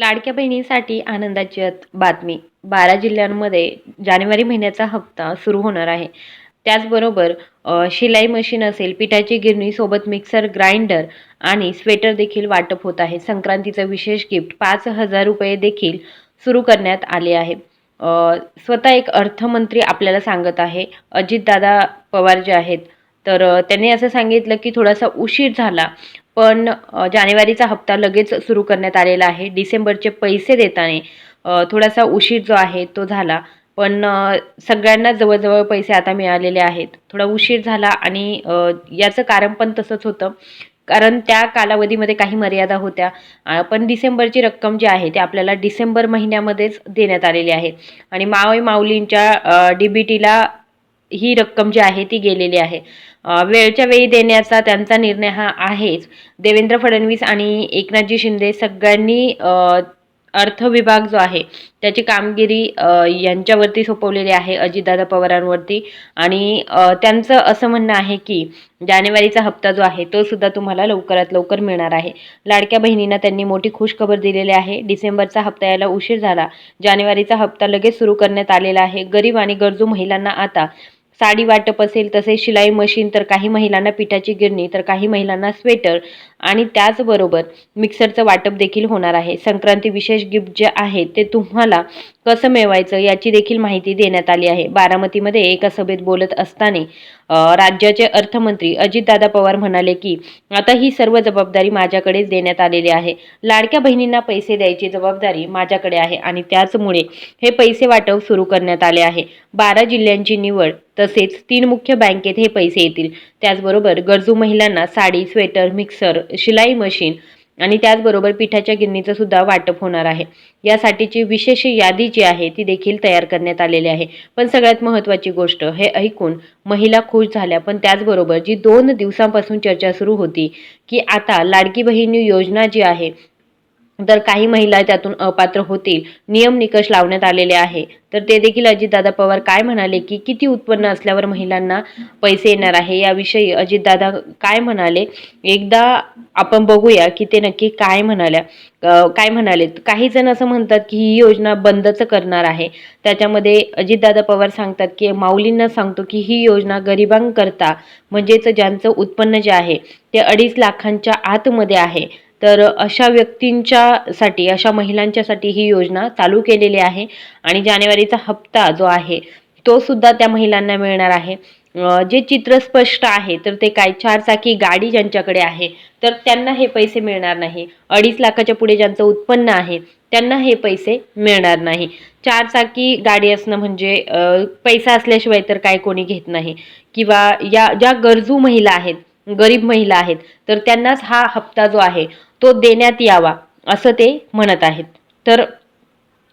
लाडक्या बहिणींसाठी आनंदाची अत- बातमी. बारा जिल्ह्यांमध्ये जानेवारी महिन्याचा हप्ता सुरू होणार आहे. त्याचबरोबर अ, शिलाई मशीन असेल पिठाची गिरणी सोबत मिक्सर ग्राइंडर आणि स्वेटर देखील वाटप होत आहे. संक्रांतीचं विशेष गिफ्ट पाच हजार रुपये देखील सुरू करण्यात आले आहे. अ, स्वतः एक अर्थमंत्री आपल्याला सांगत आहे अजितदादा पवार जे आहेत. तर अ, त्यांनी असं सांगितलं की थोडासा उशीर झाला पण जानेवारीचा हप्ता लगेच सुरू करण्यात आलेला आहे. डिसेंबरचे पैसे देताना थोडासा उशीर जो आहे तो झाला. पण सगळ्यांना जवळजवळ पैसे आता मिळालेले आहेत. थोडा उशीर झाला आणि याचं कारण पण तसंच होतं. कारण त्या कालावधीमध्ये काही मर्यादा होत्या. पण डिसेंबरची रक्कम जी आहे ती आपल्याला डिसेंबर महिन्यामध्येच देण्यात आलेली आहे. आणि मावई माऊलींच्या डी बी टीला ही रक्कम जी आहे ती गेलेली आहे. वेळच्या वेळी देण्याचा त्यांचा निर्णय हा आहेच. देवेंद्र फडणवीस आणि एकनाथजी शिंदे सगळ्यांनी अर्थ विभाग जो आहे त्याची कामगिरी यांच्यावरती सोपवलेली आहे अजितदादा पवारांवरती. आणि त्यांचं असं म्हणणं आहे की जानेवारीचा हप्ता जो आहे तो सुद्धा तुम्हाला लवकरात लवकर मिळणार आहे. लाडक्या बहिणींना त्यांनी मोठी खुशखबर दिलेली आहे. डिसेंबरचा हप्ता यायला उशीर झाला. जानेवारीचा हप्ता लगेच सुरू करण्यात आलेला आहे. गरीब आणि गरजू महिलांना आता साडी वाटप असेल तसेच शिलाई मशीन तर काही महिलांना पिठाची गिरणी तर काही महिलांना स्वेटर आणि त्याचबरोबर मिक्सरचं वाटप देखील होणार आहे. संक्रांती विशेष गिफ्ट जे आहे ते तुम्हाला कसं मिळवायचं याची देखील माहिती देण्यात आली आहे. बारामतीमध्ये एका सभेत बोलत असताना राज्याचे अर्थमंत्री अजितदादा पवार म्हणाले की आता ही सर्व जबाबदारी माझ्याकडेच देण्यात आलेली आहे. लाडक्या बहिणींना पैसे द्यायची जबाबदारी माझ्याकडे आहे आणि त्याचमुळे हे पैसे वाटप सुरू करण्यात आले आहे. बारा जिल्ह्यांची निवड तसेच तीन मुख्य बँकेत हे पैसे येतील. त्याचबरोबर गरजू महिलांना साडी स्वेटर मिक्सर शिलाई मशीन आणि त्याचबरोबर पिठाच्या गिरणीचं सुद्धा वाटप होणार आहे. यासाठीची विशेष यादी जी आहे ती देखील तयार करण्यात आलेली आहे. पण सगळ्यात महत्त्वाची गोष्ट हे ऐकून महिला खुश झाल्या. पण त्याचबरोबर जी दोन दिवसांपासून चर्चा सुरू होती की आता लाडकी बहीण योजना जी आहे तर काही महिला त्यातून अपात्र होतील नियम निकष लावण्यात आलेले आहे तर ते देखील अजितदादा पवार काय म्हणाले की किती उत्पन्न असल्यावर महिलांना पैसे येणार आहे? याविषयी अजितदादा काय म्हणाले? एकदा आपण बघूया की ते नक्की काय म्हणाल्या काय म्हणाले. काही जण असं म्हणतात की ही योजना बंदच करणार आहे. त्याच्यामध्ये अजितदादा पवार सांगतात की माऊलींना सांगतो की ही योजना गरिबांकरता म्हणजेच ज्यांचं उत्पन्न जे आहे ते अडीच लाखांच्या आतमध्ये आहे. तर अशा व्यक्तींच्यासाठी अशा महिलांच्यासाठी ही योजना चालू केलेली आहे आणि जानेवारीचा हप्ता जो आहे तो सुद्धा त्या महिलांना मिळणार आहे. जे चित्र स्पष्ट आहे तर ते काय चारचाकी गाडी ज्यांच्याकडे आहे तर त्यांना हे पैसे मिळणार नाही. अडीच लाखाच्या पुढे ज्यांचं उत्पन्न आहे त्यांना हे पैसे मिळणार नाही. चारचाकी गाडी असणं म्हणजे पैसा असल्याशिवाय तर काय कोणी घेत नाही. किंवा या ज्या गरजू महिला आहेत गरीब महिला आहेत तर त्यांनाच हा हप्ता जो आहे तो देण्यात यावा असं ते म्हणत आहेत. तर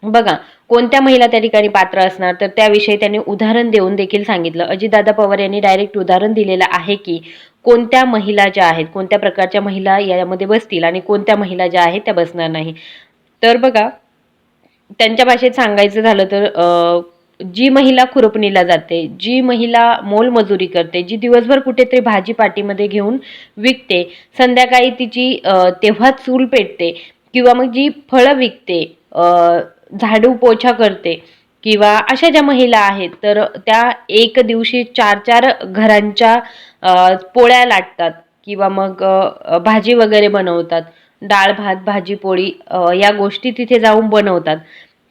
बघा कोणत्या महिला त्या ठिकाणी पात्र असणार? तर त्याविषयी त्यांनी उदाहरण देऊन देखील सांगितलं. अजितदादा पवार यांनी डायरेक्ट उदाहरण दिलेलं आहे की कोणत्या महिला ज्या आहेत कोणत्या प्रकारच्या महिला यामध्ये बसतील आणि कोणत्या महिला ज्या आहेत त्या बसणार नाही? तर बघा त्यांच्या भाषेत सांगायचं झालं तर जी महिला खुरपणीला जाते जी महिला मोलमजुरी करते जी दिवसभर कुठेतरी भाजीपाटीमध्ये घेऊन विकते संध्याकाळी तिची तेव्हा चूल पेटते किंवा मग जी फळं विकते झाडू पोछा करते किंवा अशा ज्या महिला आहेत तर त्या एक दिवशी चार चार घरांच्या पोळ्या लाटतात किंवा मग भाजी वगैरे बनवतात डाळ भात भाजी पोळी या गोष्टी तिथे जाऊन बनवतात.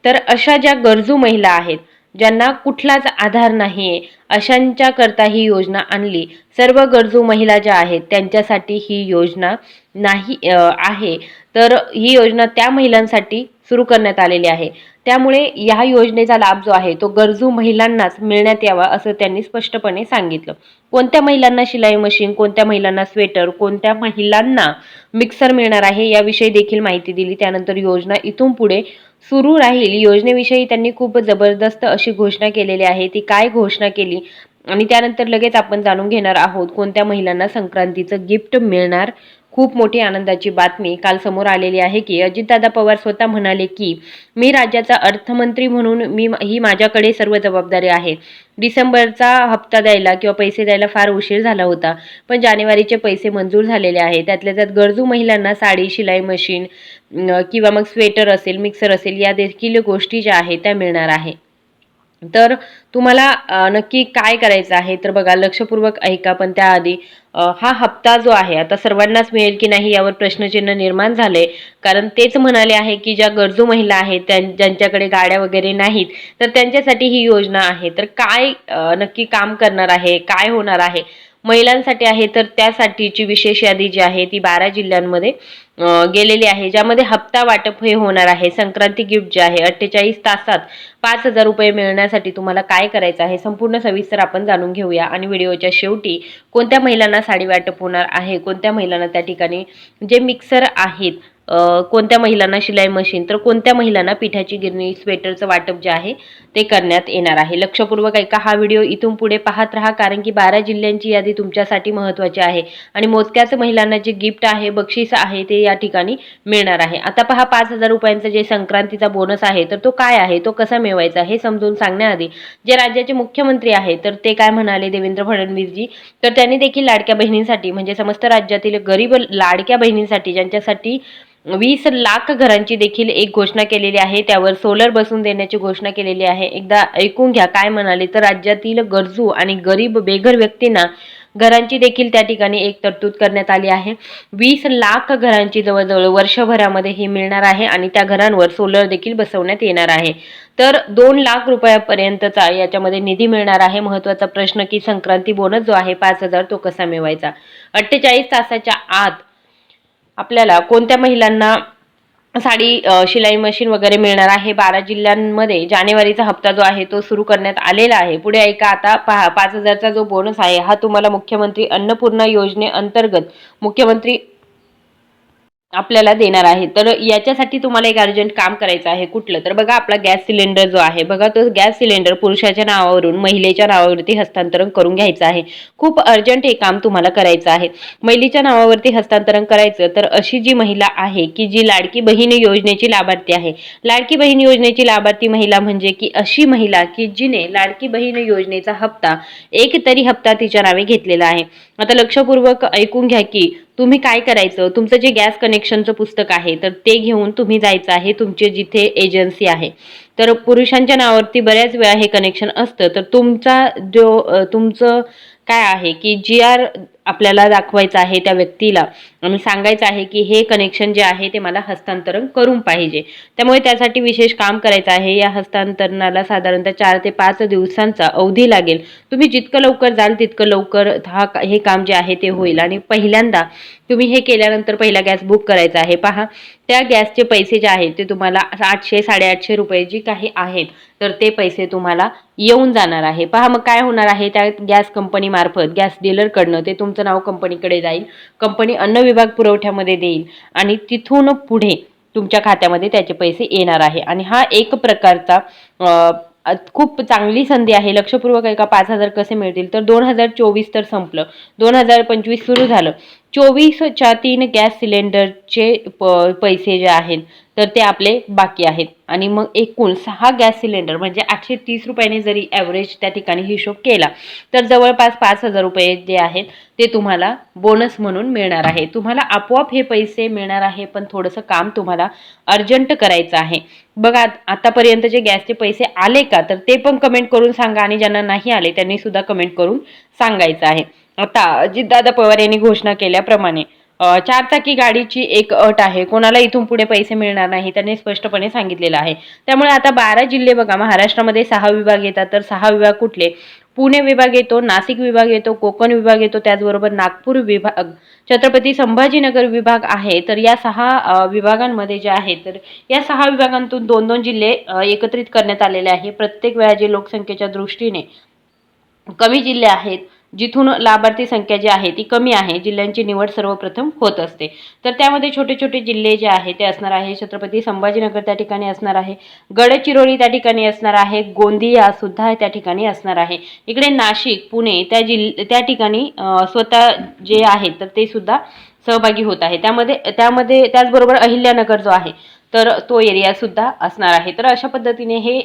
तर अशा ज्या गरजू महिला आहेत ज्यांना कुठलाच आधार नाही आहे अशांच्याकरता ही योजना आणली. सर्व गरजू महिला ज्या आहेत त्यांच्यासाठी ही योजना नाही आहे. तर ही योजना त्या महिलांसाठी सुरू करण्यात आलेली आहे. त्यामुळे या योजनेचा लाभ जो आहे तो गरजू महिलांनाच मिळण्यात यावा असं त्यांनी स्पष्टपणे सांगितलं. कोणत्या महिलांना शिलाई मशीन कोणत्या महिलांना स्वेटर कोणत्या महिलांना मिक्सर मिळणार आहे याविषयी देखील माहिती दिली. त्यानंतर योजना इथून पुढे सुरू राहील योजनेविषयी त्यांनी खूप जबरदस्त अशी घोषणा केलेली आहे. ती काय घोषणा केली? आणि त्यानंतर लगेच आपण जाणून घेणार आहोत कोणत्या महिलांना संक्रांतीचं गिफ्ट मिळणार? खूप मोठी आनंदाची बातमी काल समोर आलेली आहे की अजितदादा पवार स्वतः म्हणाले की मी राज्याचा अर्थमंत्री म्हणून मी ही माझ्याकडे सर्व जबाबदारी आहे. डिसेंबरचा हप्ता द्यायला किंवा पैसे द्यायला फार उशीर झाला होता. पण जानेवारीचे पैसे मंजूर झालेले आहे. त्यातल्या त्यात गरजू महिलांना साडी शिलाई मशीन किंवा मग स्वेटर असेल मिक्सर असेल या देखील गोष्टी ज्या आहेत त्या मिळणार आहे. तर तुम्हाला नक्की काय करायचं आहे तर बघा लक्षपूर्वक ऐका. पण त्याआधी हा हप्ता जो आहे आता सर्वांनाच मिळेल की नाही यावर प्रश्नचिन्ह निर्माण झालंय कारण तेच म्हणाले आहे की ज्या गरजू महिला आहेत त्यां ज्यांच्याकडे गाड्या वगैरे नाहीत तर त्यांच्यासाठी ही योजना आहे. तर काय नक्की काम करणार आहे काय होणार आहे? महिलांसाठी आहे तर त्यासाठीची विशेष यादी जी आहे ती बारा जिल्ह्यांमध्ये गेलेली आहे ज्यामध्ये हप्ता वाटप हे होणार आहे. संक्रांती गिफ्ट जे आहे अठ्ठेचाळीस तासात पाच हजार रुपये मिळण्यासाठी तुम्हाला काय करायचं आहे संपूर्ण सविस्तर आपण जाणून घेऊया. आणि व्हिडिओच्या शेवटी कोणत्या महिलांना साडी वाटप होणार आहे कोणत्या महिलांना त्या ठिकाणी जे मिक्सर आहेत कोणत्या महिलांना शिलाई मशीन तर कोणत्या महिलांना पिठाची गिरणी स्वेटरचं वाटप जे आहे ते करण्यात येणार आहे. लक्षपूर्वक ऐका हा व्हिडिओ इथून पुढे पाहत राहा कारण की बारा जिल्ह्यांची यादी तुमच्यासाठी महत्त्वाची आहे आणि मोजक्याच महिलांना जे गिफ्ट आहे बक्षीस आहे ते या ठिकाणी मिळणार आहे. आता पहा पाच हजार रुपयांचा जे संक्रांतीचा बोनस आहे तर तो काय आहे तो कसा मिळवायचा हे समजून सांगण्याआधी जे राज्याचे मुख्यमंत्री आहेत तर ते काय म्हणाले देवेंद्र फडणवीसजी? तर त्यांनी देखील लाडक्या बहिणींसाठी म्हणजे समस्त राज्यातील गरीब लाडक्या बहिणींसाठी ज्यांच्यासाठी वीस लाख घरांची देखील एक घोषणा केलेली आहे. त्यावर सोलर बसून देण्याची घोषणा केलेली आहे. एकदा ऐकून घ्या काय म्हणाले तर राज्यातील गरजू आणि गरीब बेघर व्यक्तींना घरांची देखील त्या ठिकाणी एक तरतूद करण्यात आली आहे. वीस लाख घरांची जवळजवळ वर्षभरामध्ये ही मिळणार आहे आणि त्या घरांवर सोलर देखील बसवण्यात येणार आहे. तर दोन लाख रुपयापर्यंतचा याच्यामध्ये निधी मिळणार आहे. महत्त्वाचा प्रश्न की संक्रांती बोनस जो आहे पाच हजार तो कसा मिळवायचा? अठ्ठेचाळीस तासाच्या आत आपल्याला कोणत्या महिलांना साडी शिलाई मशीन वगैरे मिळणार आहे? बारा जिल्ह्यांमध्ये जानेवारीचा हप्ता जो आहे तो सुरू करण्यात आलेला आहे. पुढे ऐका आता पहा पाच हजारचा जो बोनस आहे हा तुम्हाला मुख्यमंत्री अन्नपूर्णा योजनेअंतर्गत मुख्यमंत्री आपल्याला देणार आहे. तर याच्यासाठी तुम्हाला एक अर्जंट काम करायचं आहे कुठलं? तर बघा आपला गॅस सिलेंडर जो आहे बघा तो गॅस सिलेंडर पुरुषाच्या नावावरून महिलेच्या नावावरती हस्तांतरण करून घ्यायचं आहे. खूप अर्जंट हे काम तुम्हाला करायचं आहे. महिलेच्या नावावरती हस्तांतरण करायचं तर अशी जी महिला आहे की जी लाडकी बहीण योजनेची लाभार्थी आहे. लाडकी बहीण योजनेची लाभार्थी महिला म्हणजे की अशी महिला की जिने लाडकी बहीण योजनेचा हप्ता एक तरी हप्ता तिच्या नावे घेतलेला आहे. आता लक्षपूर्वक ऐकून घ्या की तुम्ही काय करायचं? तुमचं जे गॅस कनेक्शनचं पुस्तक आहे तर ते घेऊन तुम्ही जायचं आहे तुमचे जिथे एजन्सी आहे. तर पुरुषांच्या नावावरती बऱ्याच वेळा हे कनेक्शन असतं. तर तुमचा जो तुमचं काय आहे की जी आर आपल्याला दाखवायचं आहे त्या व्यक्तीला. आणि सांगायचं आहे की हे कनेक्शन जे आहे ते मला हस्तांतरण करून पाहिजे. त्यामुळे त्यासाठी विशेष काम करायचं आहे. या हस्तांतरणाला साधारणतः चार ते पाच दिवसांचा अवधी लागेल. तुम्ही जितकं लवकर जाल तितकं लवकर हा हे काम जे आहे ते होईल. आणि पहिल्यांदा तुम्ही हे केल्यानंतर पहिला गॅस बुक करायचा आहे. पहा त्या गॅसचे पैसे जे आहेत ते तुम्हाला आठशे साडेआठशे रुपये जी काही आहेत तर ते पैसे तुम्हाला येऊन जाणार आहे. पहा मग काय होणार आहे त्या गॅस कंपनीमार्फत गॅस डीलरकडनं ते तुम तुमचं नाव कंपनीकडे जाईल. कंपनी अन्न विभाग पुरवठ्यामध्ये देईल. आणि तिथून पुढे तुमच्या खात्यामध्ये त्याचे पैसे येणार आहे. आणि हा एक प्रकारचा खूप चांगली संधी आहे. लक्षपूर्वक आहे का पाच हजार कसे मिळतील? तर दोन हजार चोवीस तर संपलं. दोन हजार पंचवीस सुरू झालं. चोवीसच्या तीन गॅस सिलेंडरचे प पैसे जे आहेत तर ते आपले बाकी आहेत. आणि मग एकूण सहा गॅस सिलेंडर म्हणजे आठशे तीस रुपयाने जरी ॲव्हरेज त्या ठिकाणी हिशोब केला तर जवळपास पाच हजार रुपये जे आहेत ते तुम्हाला बोनस म्हणून मिळणार आहे. तुम्हाला आपोआप हे पैसे मिळणार आहे पण थोडंसं काम तुम्हाला अर्जंट करायचं आहे. बघा आतापर्यंत जे गॅसचे पैसे आले का तर ते पण कमेंट करून सांगा आणि ज्यांना नाही आले त्यांनी सुद्धा कमेंट करून सांगायचं आहे. आता अजितदादा पवार यांनी घोषणा केल्याप्रमाणे चार चारचाकी गाडीची एक अट आहे कोणाला इथून पुढे पैसे मिळणार नाही त्यांनी स्पष्टपणे सांगितलेलं आहे. त्यामुळे आता बारा जिल्हे बघा महाराष्ट्रामध्ये सहा विभाग येतात तर सहा विभाग कुठले? पुणे विभाग येतो नाशिक विभाग येतो कोकण विभाग येतो त्याचबरोबर नागपूर विभाग छत्रपती संभाजीनगर विभाग आहे. तर या सहा विभागांमध्ये जे आहे तर या सहा विभागांतून दोन दोन जिल्हे एकत्रित करण्यात आलेले आहे. प्रत्येक वेळा जे लोकसंख्येच्या दृष्टीने कमी जिल्हे आहेत जिथून लाभार्थी संख्या जी आहे ती कमी आहे जिल्ह्यांची निवड सर्वप्रथम होत असते. तर त्यामध्ये छोटे छोटे जिल्हे जे आहे ते असणार आहे छत्रपती संभाजीनगर त्या ठिकाणी असणार आहे गडचिरोली त्या ठिकाणी असणार आहे गोंदिया सुद्धा त्या ठिकाणी असणार आहे. इकडे नाशिक पुणे त्या जिल्ह त्या ठिकाणी स्वतः जे आहेत तर ते सुद्धा सहभागी होत आहे. त्यामध्ये त्यामध्ये त्याचबरोबर अहिल्यानगर जो आहे तर तो एरिया सुद्धा असणार आहे. तर अशा पद्धतीने हे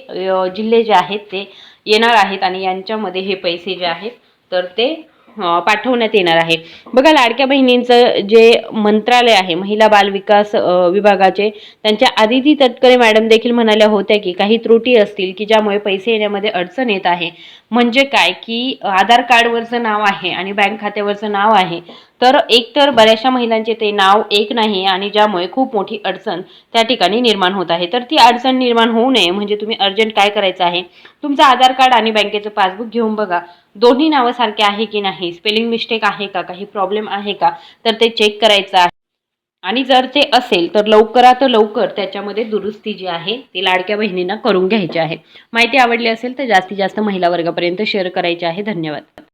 जिल्हे जे आहेत ते येणार आहेत आणि यांच्यामध्ये हे पैसे जे आहेत तर ते पाठवण्यात येणार आहे. बघा लाडक्या बहिणींचं जे मंत्रालय आहे महिला बाल विकास विभागाचे त्यांच्या आदिती तटकरे मॅडम देखील म्हणाल्या होत्या की काही त्रुटी असतील की ज्यामुळे पैसे येण्यामध्ये अडचण येत आहे. म्हणजे काय? की आधार कार्डवरचं नाव आहे आणि बँक खात्यावरचं नाव आहे. तर एकतर बऱ्याचशा महिलांचे ते नाव एक नाही आणि ज्यामुळे खूप मोठी अडचण त्या ठिकाणी निर्माण होत आहे. तर ती अडचण निर्माण होऊ नये म्हणजे तुम्ही अर्जंट काय करायचं आहे? तुमचं आधार कार्ड आणि बँकेचं पासबुक घेऊन बघा. दोन्ही नावं सारखे आहे की नाही? स्पेलिंग मिस्टेक आहे का? काही प्रॉब्लेम आहे का? तर ते चेक करायचं आहे. आणि जर ते असेल तर लवकरात लवकर त्याच्यामध्ये दुरुस्ती जी आहे ती लाडक्या बहिणींना करून घ्यायची आहे. माहिती आवडली असेल तर जास्तीत जास्त महिला वर्गापर्यंत शेअर करायची आहे. धन्यवाद.